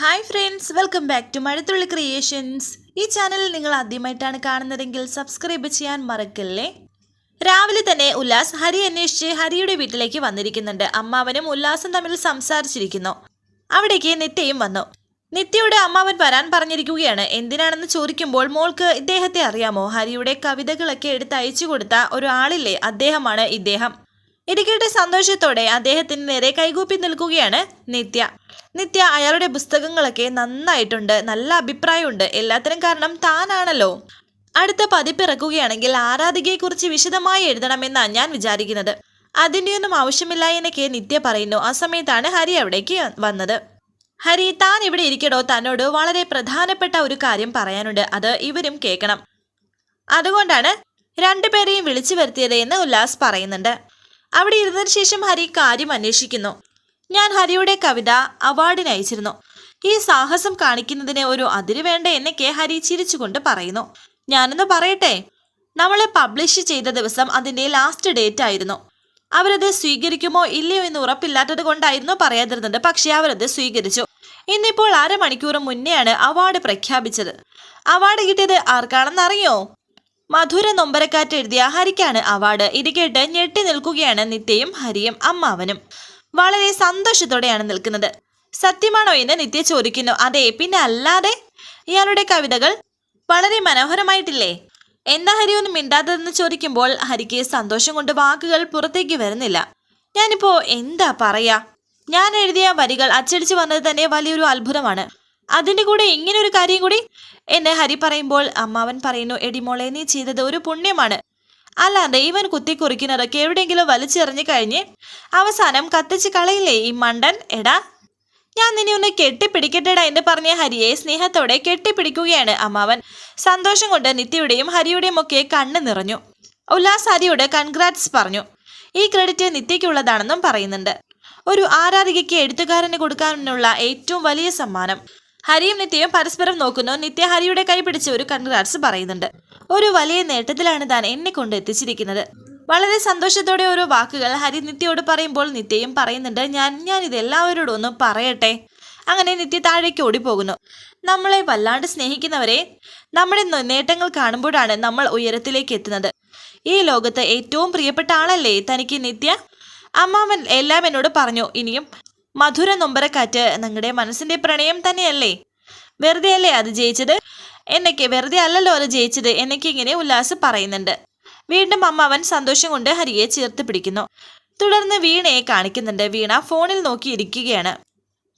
Hi friends welcome back to Mazhathulli creations ഈ channel നിങ്ങൾ ആദ്യമായിട്ടാണ് കാണുന്നതെങ്കിൽ സബ്സ്ക്രൈബ് ചെയ്യാൻ മറക്കല്ലേ? രാവിലെ തന്നെ ഉല്ലാസ് ഹരി അന്വേഷിച്ച് ഹരിയുടെ വീട്ടിലേക്ക് വന്നിരിക്കുന്നുണ്ട്. അമ്മാവനും ഉല്ലാസും തമ്മിൽ സംസാരിച്ചിരിക്കുന്നു. അവിടേക്ക് നിത്യയും വന്നു. നിത്യയുടെ അമ്മാവൻ വരാൻ പറഞ്ഞിരിക്കുകയാണ്. എന്തിനാണെന്ന് ചോദിക്കുമ്പോൾ മോൾക്ക് ഇദ്ദേഹത്തെ അറിയാമോ? ഹരിയുടെ കവിതകളൊക്കെ എടുത്ത് അയച്ചു കൊടുത്ത ഒരാളില്ലേ അദ്ദേഹമാണ് ഇദ്ദേഹം. ഇരിക്കട്ടെ സന്തോഷത്തോടെ അദ്ദേഹത്തിന് നേരെ കൈകൂപ്പി നിൽക്കുകയാണ് നിത്യ. നിത്യ അയാളുടെ പുസ്തകങ്ങളൊക്കെ നന്നായിട്ടുണ്ട്. നല്ല അഭിപ്രായമുണ്ട്. എല്ലാത്തിനും കാരണം താനാണല്ലോ. അടുത്ത പതിപ്പ് ഇറക്കുകയാണെങ്കിൽ ആരാധികയെക്കുറിച്ച് വിശദമായി എഴുതണമെന്നാണ് ഞാൻ വിചാരിക്കുന്നത്. അതിന്റെയൊന്നും ആവശ്യമില്ല എന്നൊക്കെ നിത്യ പറയുന്നു. ആ സമയത്താണ് ഹരി അവിടേക്ക് വന്നത്. ഹരി താൻ ഇവിടെ ഇരിക്കടോ? തന്നോട് വളരെ പ്രധാനപ്പെട്ട ഒരു കാര്യം പറയാനുണ്ട്. അത് ഇവരും കേൾക്കണം. അതുകൊണ്ടാണ് രണ്ടുപേരെയും വിളിച്ചു വരുത്തിയത് എന്ന് ഉല്ലാസ് പറയുന്നുണ്ട്. അവിടെ ഇരുന്നതിന് ശേഷം ഹരി കാര്യം അന്വേഷിക്കുന്നു. ഞാൻ ഹരിയുടെ കവിത അവാർഡിന് അയച്ചിരുന്നു. ഈ സാഹസം കാണിക്കുന്നതിന് ഒരു അതിര് വേണ്ട എന്നൊക്കെ ഹരി ചിരിച്ചുകൊണ്ട് പറയുന്നു. ഞാനൊന്ന് പറയട്ടെ? നമ്മളെ പബ്ലിഷ് ചെയ്ത ദിവസം അതിന്റെ ലാസ്റ്റ് ഡേറ്റ് ആയിരുന്നു. അവരത് സ്വീകരിക്കുമോ ഇല്ലയോ എന്ന് ഉറപ്പില്ലാത്തത് കൊണ്ടായിരുന്നു പറയാതിരുന്നത്. പക്ഷേ അവരത് സ്വീകരിച്ചു. ഇന്നിപ്പോൾ അരമണിക്കൂർ മുന്നെയാണ് അവാർഡ് പ്രഖ്യാപിച്ചത്. അവാർഡ് കിട്ടിയത് ആർക്കാണെന്നറിയോ? മധുര നൊമ്പരക്കാറ്റ് എഴുതിയ ഹരിക്കാണ് അവാർഡ്. ഇത് കേട്ട് ഞെട്ടി നിൽക്കുകയാണ് നിത്യയും ഹരിയും അമ്മാവനും. വളരെ സന്തോഷത്തോടെയാണ് നിൽക്കുന്നത്. സത്യമാണോ എന്ന് നിത്യ ചോദിക്കുന്നു. അതെ പിന്നെ അല്ലാതെ? ഇയാളുടെ കവിതകൾ വളരെ മനോഹരമായിട്ടില്ലേ? എന്താ ഹരി ഒന്നും മിണ്ടാത്തതെന്ന് ചോദിക്കുമ്പോൾ ഹരിക്ക് സന്തോഷം കൊണ്ട് വാക്കുകൾ പുറത്തേക്ക് വരുന്നില്ല. ഞാനിപ്പോ എന്താ പറയാ? ഞാൻ എഴുതിയ വരികൾ അച്ചടിച്ചു വന്നത് തന്നെ വലിയൊരു അത്ഭുതമാണ്. അതിന്റെ കൂടെ ഇങ്ങനെ ഒരു കാര്യം കൂടി എന്ന് ഹരി പറയുമ്പോൾ അമ്മാവൻ പറയുന്നു എടിമോളെ നീ ചെയ്തത് ഒരു പുണ്യമാണ്. അല്ലാതെ ഇവൻ കുത്തിക്കുറിക്കുന്നതൊക്കെ എവിടെയെങ്കിലും വലിച്ചെറിഞ്ഞു കഴിഞ്ഞ് അവസാനം കത്തിച്ച് കളയില്ലേ ഈ മണ്ടൻ? എടാ ഞാൻ നിന്നെ ഒന്ന് കെട്ടിപ്പിടിക്കട്ടെടാ എന്ന് പറഞ്ഞ ഹരിയെ സ്നേഹത്തോടെ കെട്ടിപ്പിടിക്കുകയാണ് അമ്മാവൻ. സന്തോഷം കൊണ്ട് നിത്യയുടെയും ഹരിയുടെയും ഒക്കെ കണ്ണ് നിറഞ്ഞു. ഉല്ലാസ് ഹരിയോട് കൺഗ്രാറ്റ്സ് പറഞ്ഞു. ഈ ക്രെഡിറ്റ് നിത്യയ്ക്കുള്ളതാണെന്നും പറയുന്നുണ്ട്. ഒരു ആരാധികയ്ക്ക് എഴുത്തുകാരന് കൊടുക്കാനുള്ള ഏറ്റവും വലിയ സമ്മാനം. ഹരിയും നിത്യയും പരസ്പരം നോക്കുന്നു. നിത്യ ഹരിയുടെ കൈ പിടിച്ച് ഒരു കൺഗ്രാറ്റ്സ് പറയുന്നുണ്ട്. ഒരു വലിയ നേട്ടത്തിലാണ് താൻ എന്നെ കൊണ്ട് എത്തിച്ചിരിക്കുന്നത്. വളരെ സന്തോഷത്തോടെ ഓരോ വാക്കുകൾ ഹരി നിത്യയോട് പറയുമ്പോൾ നിത്യയും പറയുന്നുണ്ട് ഞാൻ ഞാൻ ഇത് എല്ലാവരോടും ഒന്ന് പറയട്ടെ. അങ്ങനെ നിത്യ താഴേക്ക് ഓടിപ്പോകുന്നു. നമ്മളെ വല്ലാണ്ട് സ്നേഹിക്കുന്നവരെ നമ്മുടെ നേട്ടങ്ങൾ കാണുമ്പോഴാണ് നമ്മൾ ഉയരത്തിലേക്ക് എത്തുന്നത്. ഈ ലോകത്ത് ഏറ്റവും പ്രിയപ്പെട്ട ആളല്ലേ തനിക്ക് നിത്യ? അമ്മാവൻ എല്ലാം എന്നോട് പറഞ്ഞു. ഇനിയും മധുര നൊമ്പരക്കാറ്റ് നിങ്ങളുടെ മനസ്സിന്റെ പ്രണയം തന്നെയല്ലേ? വെറുതെ അല്ലേ അത് ജയിച്ചത്? എന്നൊക്കെ വെറുതെ അല്ലല്ലോ അത് ജയിച്ചത് എന്നൊക്കെ ഇങ്ങനെ ഉല്ലാസ് പറയുന്നുണ്ട്. വീണ്ടും അമ്മ അവൻ സന്തോഷം കൊണ്ട് ഹരിയെ ചേർത്ത് പിടിക്കുന്നു. തുടർന്ന് വീണയെ കാണിക്കുന്നുണ്ട്. വീണ ഫോണിൽ നോക്കി ഇരിക്കുകയാണ്.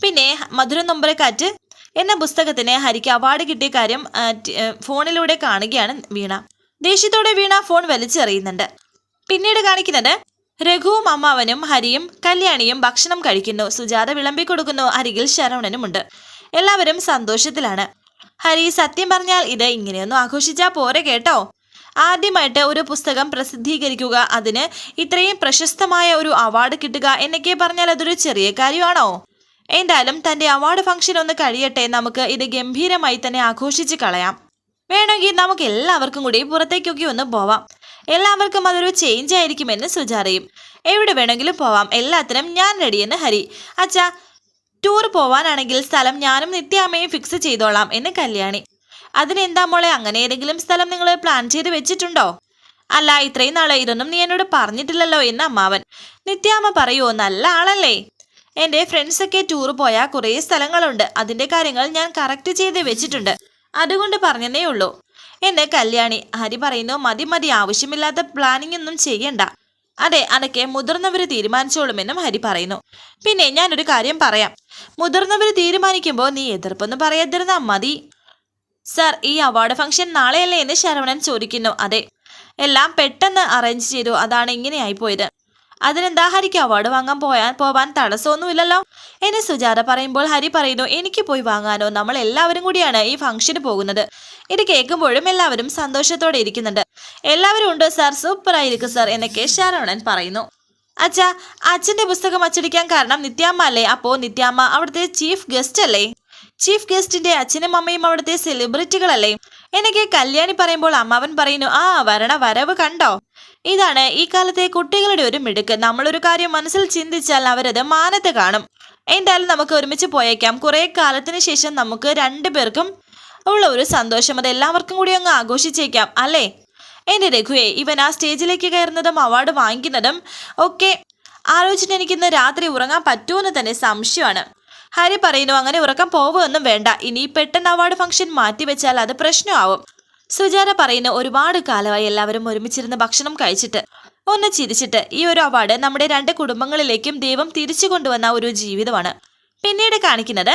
പിന്നെ മധുര നൊമ്പരക്കാറ്റ് എന്ന പുസ്തകത്തിന് ഹരിക്ക് അവാർഡ് കിട്ടിയ കാര്യം ഫോണിലൂടെ കാണുകയാണ് വീണ. ദേഷ്യത്തോടെ വീണ ഫോൺ വലിച്ചെറിയുന്നുണ്ട്. പിന്നീട് കാണിക്കുന്നത് രഘുവും അമ്മാവനും ഹരിയും കല്യാണിയും ഭക്ഷണം കഴിക്കുന്നു. സുജാത വിളമ്പി കൊടുക്കുന്നു. അരികിൽ ശരവണനുമുണ്ട്. എല്ലാവരും സന്തോഷത്തിലാണ്. ഹരി സത്യം പറഞ്ഞാൽ ഇത് ഇങ്ങനെയൊന്നും ആഘോഷിച്ചാ പോരെ കേട്ടോ? ആദ്യമായിട്ട് ഒരു പുസ്തകം പ്രസിദ്ധീകരിക്കുക അതിന് ഇത്രയും പ്രശസ്തമായ ഒരു അവാർഡ് കിട്ടുക എന്നൊക്കെ പറഞ്ഞാൽ അതൊരു ചെറിയ കാര്യമാണോ? എന്തായാലും തന്റെ അവാർഡ് ഫംഗ്ഷൻ ഒന്ന് കഴിയട്ടെ. നമുക്ക് ഇത് ഗംഭീരമായി തന്നെ ആഘോഷിച്ച് കളയാം. വേണമെങ്കിൽ നമുക്ക് എല്ലാവർക്കും കൂടി പുറത്തേക്കൊക്കെ ഒന്ന് പോവാം. എല്ലാവർക്കും അതൊരു ചേഞ്ച് ആയിരിക്കുമെന്ന് സുജാതയും എവിടെ വേണമെങ്കിലും പോവാം. എല്ലാത്തിനും ഞാൻ റെഡിയെന്ന് ഹരി. അച്ഛാ ടൂർ പോവാനാണെങ്കിൽ സ്ഥലം ഞാനും നിത്യാമ്മയും ഫിക്സ് ചെയ്തോളാം എന്ന് കല്യാണി. അതിനെന്താ മോളെ അങ്ങനെ ഏതെങ്കിലും സ്ഥലം നിങ്ങൾ പ്ലാൻ ചെയ്ത് വെച്ചിട്ടുണ്ടോ? അല്ല ഇത്രയും നാളെ ഇതൊന്നും നീ എന്നോട് പറഞ്ഞിട്ടില്ലല്ലോ എന്ന് അമ്മാവൻ. നിത്യാമ്മ പറയുമോ നല്ല ആളല്ലേ. എന്റെ ഫ്രണ്ട്സൊക്കെ ടൂർ പോയാൽ കുറേ സ്ഥലങ്ങളുണ്ട്. അതിന്റെ കാര്യങ്ങൾ ഞാൻ കറക്റ്റ് ചെയ്ത് വെച്ചിട്ടുണ്ട്. അതുകൊണ്ട് പറഞ്ഞതേ ഉള്ളൂ. എന്നെ കല്യാണി? ഹരി പറയുന്നു മതി മതി ആവശ്യമില്ലാത്ത പ്ലാനിംഗ് ഒന്നും ചെയ്യണ്ട. അതെ അതൊക്കെ മുതിർന്നവർ തീരുമാനിച്ചോളുമെന്നും ഹരി പറയുന്നു. പിന്നെ ഞാനൊരു കാര്യം പറയാം. മുതിർന്നവർ തീരുമാനിക്കുമ്പോൾ നീ എതിർപ്പൊന്നും പറയാതിരുന്നാ മതി. സർ ഈ അവാർഡ് ഫംഗ്ഷൻ നാളെയല്ലേ എന്ന് ശരവണൻ ചോദിക്കുന്നു. അതെ. എല്ലാം പെട്ടെന്ന് അറേഞ്ച് ചെയ്തു. അതാണ് ഇങ്ങനെയായി പോയത്. അതിനെന്താ ഹരിക്ക് അവാർഡ് വാങ്ങാൻ പോയാൻ പോവാൻ തടസ്സമൊന്നുമില്ലല്ലോ? എന്നെ സുജാത പറയുമ്പോൾ ഹരി പറയുന്നു എനിക്ക് പോയി വാങ്ങാനോ? നമ്മൾ എല്ലാവരും കൂടിയാണ് ഈ ഫംഗ്ഷന് പോകുന്നത്. ഇത് കേൾക്കുമ്പോഴും എല്ലാവരും സന്തോഷത്തോടെ ഇരിക്കുന്നുണ്ട്. എല്ലാവരും ഉണ്ട് സാർ സൂപ്പർ ആയിരിക്കും സാർ എന്നൊക്കെ ശരവണൻ പറയുന്നു. അച്ഛാ അച്ഛന്റെ പുസ്തകം അച്ചടിക്കാൻ കാരണം നിത്യാമ്മ അല്ലേ? അപ്പോൾ നിത്യാമ്മ അവിടുത്തെ ചീഫ് ഗസ്റ്റ് അല്ലേ? ചീഫ് ഗസ്റ്റിന്റെ അച്ഛനും അമ്മയും അവിടുത്തെ സെലിബ്രിറ്റികളല്ലേ? എനിക്ക് കല്യാണി പറയുമ്പോൾ അമ്മാവൻ പറയുന്നു ആ വരണ വരവ് കണ്ടോ? ഇതാണ് ഈ കാലത്തെ കുട്ടികളുടെ ഒരു മിടുക്ക്. നമ്മളൊരു കാര്യം മനസ്സിൽ ചിന്തിച്ചാൽ അവരത് മാനത്ത് കാണും. എന്തായാലും നമുക്ക് ഒരുമിച്ച് പോയേക്കാം. കുറേ കാലത്തിന് ശേഷം നമുക്ക് രണ്ടുപേർക്കും ഉള്ള ഒരു സന്തോഷം. അത് എല്ലാവർക്കും കൂടി അങ്ങ് ആഘോഷിച്ചേക്കാം അല്ലേ? എന്റെ രഘുവേ ഇവൻ ആ സ്റ്റേജിലേക്ക് കയറുന്നതും അവാർഡ് വാങ്ങിക്കുന്നതും ഒക്കെ ആലോചിച്ചിട്ട് എനിക്കിന്ന് രാത്രി ഉറങ്ങാൻ പറ്റുമെന്ന് തന്നെ സംശയമാണ്. ഹരി പറയുന്നു അങ്ങനെ ഉറക്കം പോവുമെന്നും വേണ്ട. ഇനി പെട്ടെന്ന് അവാർഡ് ഫംഗ്ഷൻ മാറ്റിവെച്ചാൽ അത് പ്രശ്നമാവും. സുജാത പറയുന്നു ഒരുപാട് കാലമായി എല്ലാവരും ഒരുമിച്ചിരുന്ന് ഭക്ഷണം കഴിച്ചിട്ട് ഒന്ന് ചിരിച്ചിട്ട് ഈ ഒരു അവാർഡ് നമ്മുടെ രണ്ട് കുടുംബങ്ങളിലേക്കും ദൈവം തിരിച്ചു കൊണ്ടുവന്ന ഒരു ജീവിതമാണ്. പിന്നീട് കാണിക്കുന്നത്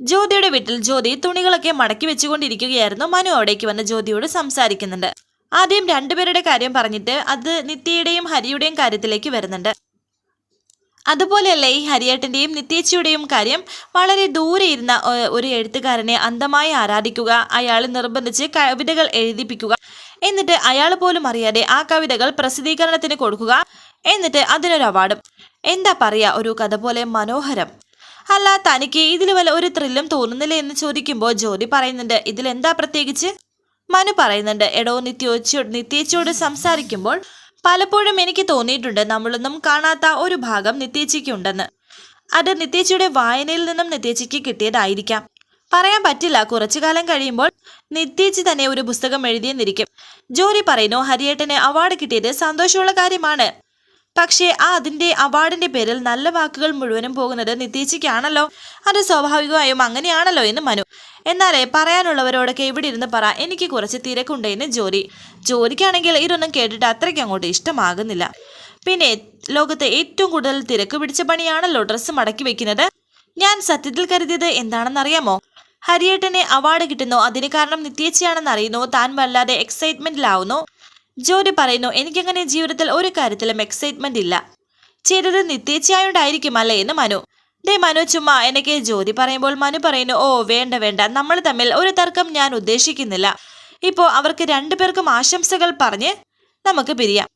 ജ്യോതിയുടെ വീട്ടിൽ ജ്യോതി തുണികളൊക്കെ മടക്കി വെച്ചുകൊണ്ടിരിക്കുകയായിരുന്നു. മനു അവിടേക്ക് വന്ന് ജ്യോതിയോട് സംസാരിക്കുന്നുണ്ട്. ആദ്യം രണ്ടുപേരുടെ കാര്യം പറഞ്ഞിട്ട് അത് നിത്യയുടെയും ഹരിയുടെയും കാര്യത്തിലേക്ക് വരുന്നുണ്ട്. അതുപോലെയല്ല ഈ ഹരിയേട്ടന്റെയും നിത്യേച്ചിയുടെയും കാര്യം? വളരെ ദൂരെ ഇരുന്ന ഒരു എഴുത്തുകാരനെ അന്തമായി ആരാധിക്കുക അയാൾ നിർബന്ധിച്ച് കവിതകൾ എഴുതിപ്പിക്കുക എന്നിട്ട് അയാൾ പോലും അറിയാതെ ആ കവിതകൾ പ്രസിദ്ധീകരണത്തിന് കൊടുക്കുക എന്നിട്ട് അതിനൊരു അവാർഡും. എന്താ പറയുക ഒരു കഥ പോലെ മനോഹരം. അല്ല തനിക്ക് ഇതിൽ വല്ല ഒരു ത്രില്ലും തോന്നുന്നില്ല എന്ന് ചോദിക്കുമ്പോൾ ജ്യോതി പറയുന്നുണ്ട് ഇതിലെന്താ പ്രത്യേകിച്ച്? മനു പറയുന്നുണ്ട് എടോ നിത്യോച്ചിയോട് നിത്യേച്ചിയോട് സംസാരിക്കുമ്പോൾ പലപ്പോഴും എനിക്ക് തോന്നിയിട്ടുണ്ട് നമ്മളൊന്നും കാണാത്ത ഒരു ഭാഗം നിത്യേച്ചിക്കുണ്ടെന്ന് അത് നിത്യേച്ചിയുടെ വായനയിൽ നിന്നും നിത്യേച്ചിക്ക് കിട്ടിയതായിരിക്കാം. പറയാൻ പറ്റില്ല കുറച്ചു കാലം കഴിയുമ്പോൾ നിത്യേച്ചി തന്നെ ഒരു പുസ്തകം എഴുതിയെന്നിരിക്കും. ജോലി പറയുന്നു ഹരിയേട്ടന് അവാർഡ് കിട്ടിയത് സന്തോഷമുള്ള കാര്യമാണ്. പക്ഷേ ആ അതിന്റെ അവാർഡിന്റെ പേരിൽ നല്ല വാക്കുകൾ മുഴുവനും പോകുന്നത് നിത്യേച്ചിക്കാണല്ലോ അത് സ്വാഭാവികമായും അങ്ങനെയാണല്ലോ എന്ന് മനു. എന്നാലേ പറയാനുള്ളവരോടൊക്കെ ഇവിടെ ഇരുന്ന് പറ എനിക്ക് കുറച്ച് തിരക്കുണ്ട് എന്ന് ജോലി. ജോലിക്കാണെങ്കിൽ ഇതൊന്നും കേട്ടിട്ട് അത്രയ്ക്ക് അങ്ങോട്ട് ഇഷ്ടമാകുന്നില്ല. പിന്നെ ലോകത്തെ ഏറ്റവും കൂടുതൽ തിരക്ക് പിടിച്ച പണിയാണല്ലോ ഡ്രസ്സ് മടക്കി വെക്കുന്നത്. ഞാൻ സത്യത്തിൽ കരുതിയത് എന്താണെന്നറിയാമോ? ഹരിയേട്ടനെ അവാർഡ് കിട്ടുന്നു. അതിന് കാരണം നിത്യേച്ചിയാണെന്ന് അറിയുന്നു താൻ വല്ലാതെ എക്സൈറ്റ്മെന്റിലാവുന്നു ജോലി പറയുന്നു എനിക്കങ്ങനെ ജീവിതത്തിൽ ഒരു കാര്യത്തിലും എക്സൈറ്റ്മെന്റ് ഇല്ല. ചെയ്തത് നിത്യേച്ചയായോണ്ടായിരിക്കും അല്ലേ? എന്ന് മനു. ദേ മനു ചുമ്മാ എനിക്ക് ജ്യോതി പറയുമ്പോൾ മനു പറയുന്നു ഓ വേണ്ട വേണ്ട. നമ്മൾ തമ്മിൽ ഒരു തർക്കം ഞാൻ ഉദ്ദേശിക്കുന്നില്ല. ഇപ്പോ അവർക്ക് രണ്ടുപേർക്കും ആശംസകൾ പറഞ്ഞ് നമുക്ക് പിരിയാം.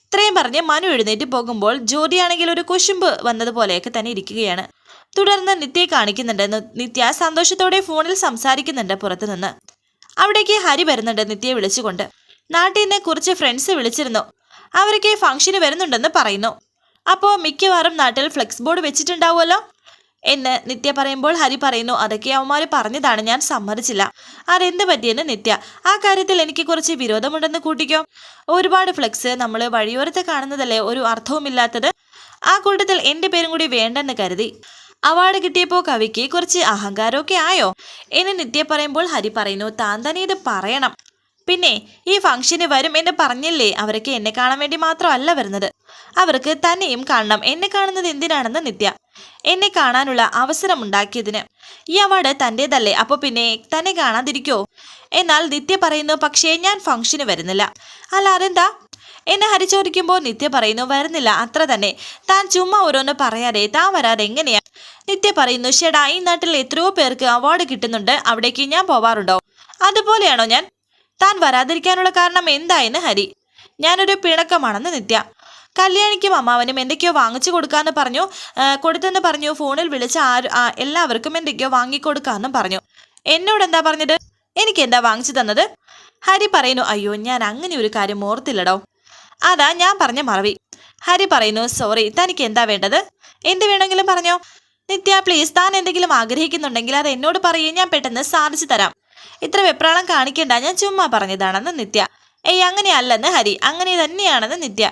ഇത്രയും പറഞ്ഞ് മനു എഴുന്നേറ്റ് പോകുമ്പോൾ ജ്യോതിയാണെങ്കിൽ ഒരു കുശുമ്പ് വന്നതുപോലെയൊക്കെ തന്നെ ഇരിക്കുകയാണ്. തുടർന്ന് നിത്യയെ കാണിക്കുന്നുണ്ടെന്ന് നിത്യ സന്തോഷത്തോടെ ഫോണിൽ സംസാരിക്കുന്നുണ്ട് പുറത്തുനിന്ന്. അവിടേക്ക് ഹരി വരുന്നുണ്ട് നിത്യയെ വിളിച്ചുകൊണ്ട്. നാട്ടിൽ നിന്ന് കുറച്ച് ഫ്രണ്ട്സ് വിളിച്ചിരുന്നു. അവരൊക്കെ ഫംഗ്ഷന് വരുന്നുണ്ടെന്ന് പറയുന്നു. അപ്പോൾ മിക്കവാറും നാട്ടിൽ ഫ്ലെക്സ് ബോർഡ് വെച്ചിട്ടുണ്ടാവുമല്ലോ? എന്ന് നിത്യ പറയുമ്പോൾ ഹരി പറയുന്നു അതൊക്കെ അവന്മാർ പറഞ്ഞതാണ് ഞാൻ സമ്മതിച്ചില്ല. അതെന്ത് പറ്റിയെന്ന് നിത്യ ആ കാര്യത്തിൽ എനിക്ക് കുറച്ച് വിരോധമുണ്ടെന്ന് കൂട്ടിക്കോ. ഒരുപാട് ഫ്ലെക്സ് നമ്മൾ വഴിയോരത്ത് കാണുന്നതല്ലേ ഒരു അർത്ഥവുമില്ലാത്തത്. ആ കൂട്ടത്തിൽ എന്റെ പേരും കൂടി വേണ്ടെന്ന് കരുതി. അവാർഡ് കിട്ടിയപ്പോൾ കവിക്ക് കുറച്ച് അഹങ്കാരമൊക്കെ ആയോ? എന്ന് നിത്യ പറയുമ്പോൾ ഹരി പറയുന്നു താൻ തന്നെ ഇത് പറയണം. പിന്നെ ഈ ഫംഗ്ഷന് വരും എന്ന് പറഞ്ഞില്ലേ? അവർക്ക് എന്നെ കാണാൻ വേണ്ടി മാത്രമല്ല വരുന്നത്. അവർക്ക് തന്നെയും കാണണം. എന്നെ കാണുന്നത് എന്തിനാണെന്ന് നിത്യ. എന്നെ കാണാനുള്ള അവസരം ഉണ്ടാക്കിയതിന്. ഈ അവാർഡ് തന്റേതല്ലേ അപ്പോൾ പിന്നെ തന്നെ കാണാതിരിക്കോ? എന്നാൽ നിത്യ പറയുന്നു പക്ഷേ ഞാൻ ഫംഗ്ഷന് വരുന്നില്ല. അല്ല അതെന്താ? എന്നെ ഹരിച്ചോരിക്കുമ്പോൾ നിത്യ പറയുന്നു വരുന്നില്ല അത്ര തന്നെ. താൻ ചുമ്മാ ഓരോന്ന് പറയാതെ താൻ വരാതെ എങ്ങനെയാ? നിത്യ പറയുന്നു ഷെടാ ഈ നാട്ടിൽ എത്രയോ പേർക്ക് അവാർഡ് കിട്ടുന്നുണ്ട്. അവിടേക്ക് ഞാൻ പോവാറുണ്ടോ? അതുപോലെയാണോ ഞാൻ? താൻ വരാതിരിക്കാനുള്ള കാരണം എന്തായെന്ന് ഹരി. ഞാനൊരു പിണക്കമാണെന്ന് നിത്യ. കല്യാണിക്കും അമ്മാവനും എന്തൊക്കെയോ വാങ്ങിച്ചു കൊടുക്കാന്ന് പറഞ്ഞു കൊടുത്തെന്ന് പറഞ്ഞു ഫോണിൽ വിളിച്ച ആര് എല്ലാവർക്കും എന്തൊക്കെയോ വാങ്ങിക്കൊടുക്കാന്നും പറഞ്ഞു. എന്നോട് എന്താ പറഞ്ഞത്? എനിക്ക് എന്താ വാങ്ങിച്ചു തന്നത്? ഹരി പറയുന്നു അയ്യോ ഞാൻ അങ്ങനെ ഒരു കാര്യം ഓർത്തില്ലടോ. അതാ ഞാൻ പറഞ്ഞ മറവി. ഹരി പറയുന്നു സോറി തനിക്ക് എന്താ വേണ്ടത്? എന്ത് വേണമെങ്കിലും പറഞ്ഞോ. നിത്യ പ്ലീസ് താൻ എന്തെങ്കിലും ആഗ്രഹിക്കുന്നുണ്ടെങ്കിൽ അത് എന്നോട് പറയേ ഞാൻ പെട്ടെന്ന് സാധിച്ചു തരാം. ഇത്ര വെപ്രാളം കാണിക്കേണ്ട ഞാൻ ചുമ്മാ പറഞ്ഞതാണെന്ന് നിത്യ. ഏയ് അങ്ങനെയല്ലെന്ന് ഹരി അങ്ങനെ തന്നെയാണെന്ന് നിത്യ.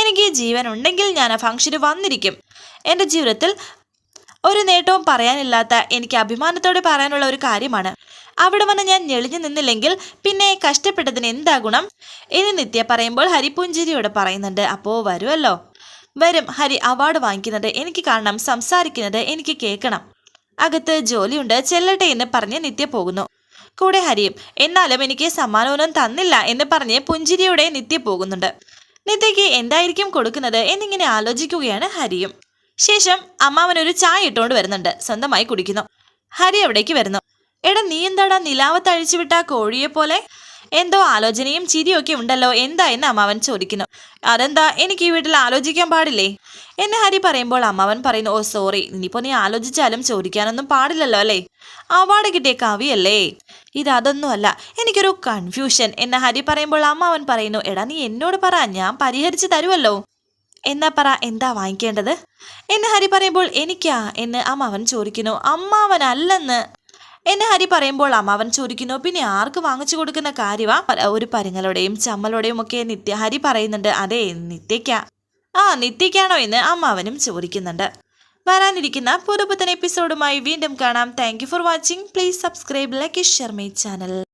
എനിക്ക് ജീവൻ ഉണ്ടെങ്കിൽ ഞാൻ ആ ഫംഗ്ഷന് വന്നിരിക്കും. എന്റെ ജീവിതത്തിൽ ഒരു നേട്ടവും പറയാനില്ലാത്ത എനിക്ക് അഭിമാനത്തോടെ പറയാനുള്ള ഒരു കാര്യമാണ്. അവിടെ വന്ന് ഞാൻ ഞെളിഞ്ഞു നിന്നില്ലെങ്കിൽ പിന്നെ കഷ്ടപ്പെട്ടതിന് എന്താ ഗുണം? ഇനി നിത്യ പറയുമ്പോൾ ഹരി പുഞ്ചിരിയോട് പറയുന്നുണ്ട് അപ്പോൾ വരുമല്ലോ വരും ഹരി. അവാർഡ് വാങ്ങിക്കുന്നത് എനിക്ക് കാണണം സംസാരിക്കുന്നത് എനിക്ക് കേൾക്കണം. അകത്ത് ജോലിയുണ്ട് ചെല്ലട്ടെ എന്ന് പറഞ്ഞ് നിത്യ പോകുന്നു. കൂടെ ഹരിയും എന്നാലും എനിക്ക് സമ്മാനമൊന്നും തന്നില്ല എന്ന് പറഞ്ഞ് പുഞ്ചിരിയോടെ നിത്യ പോകുന്നുണ്ട്. നിത്യക്ക് എന്തായിരിക്കും കൊടുക്കുന്നത് എന്നിങ്ങനെ ആലോചിക്കുകയാണ് ഹരിയും. ശേഷം അമ്മാവൻ ഒരു ചായ ഇട്ടുകൊണ്ട് വരുന്നുണ്ട്. സ്വന്തമായി കുടിക്കുന്നു. ഹരി അവിടേക്ക് വരുന്നു. എടാ നീ എന്താടാ നിലാവത്ത് അഴിച്ചുവിട്ട കോഴിയെ പോലെ എന്തോ ആലോചനയും ചിരിയൊക്കെ ഉണ്ടല്ലോ. എന്താ? എന്ന് അമ്മാവൻ ചോദിക്കുന്നു. അതെന്താ? എനിക്ക് ഈ വീട്ടിൽ ആലോചിക്കാൻ പാടില്ലേ? എന്നെ ഹരി പറയുമ്പോൾ അമ്മാവൻ പറയുന്നു ഓ സോറി ഇനിയിപ്പോ നീ ആലോചിച്ചാലും ചോദിക്കാനൊന്നും പാടില്ലല്ലോ അല്ലേ? അവാർഡ് കിട്ടിയ കവിയല്ലേ? ഇത് അതൊന്നുമല്ല എനിക്കൊരു കൺഫ്യൂഷൻ എന്നെ ഹരി പറയുമ്പോൾ അമ്മാവൻ പറയുന്നു എടാ നീ എന്നോട് പറ ഞാൻ പരിഹരിച്ചു തരുമല്ലോ. എന്നാ പറ എന്താ വാങ്ങിക്കേണ്ടത്? എന്ന് ഹരി പറയുമ്പോൾ എനിക്കാ? എന്ന് അമ്മാവൻ ചോദിക്കുന്നു അമ്മാവനല്ലെന്ന്. എന്നെ ഹരി പറയുമ്പോൾ അമ്മാവൻ ചോദിക്കുന്നു പിന്നെ ആർക്ക് വാങ്ങിച്ചു കൊടുക്കുന്ന കാര്യവാ? ഒരു പരുങ്ങലോടെയും ചമ്മലോടെയും ഒക്കെ നിത്യ ഹരി പറയുന്നുണ്ട് അതെ നിത്യയ്ക്ക. ആ നിത്യയ്ക്കാണോ എന്ന് അമ്മാവനും ചോദിക്കുന്നുണ്ട്. വരാനിരിക്കുന്ന പുതുപുത്തൻ എപ്പിസോഡുമായി വീണ്ടും കാണാം. Thank for watching please subscribe like share my channel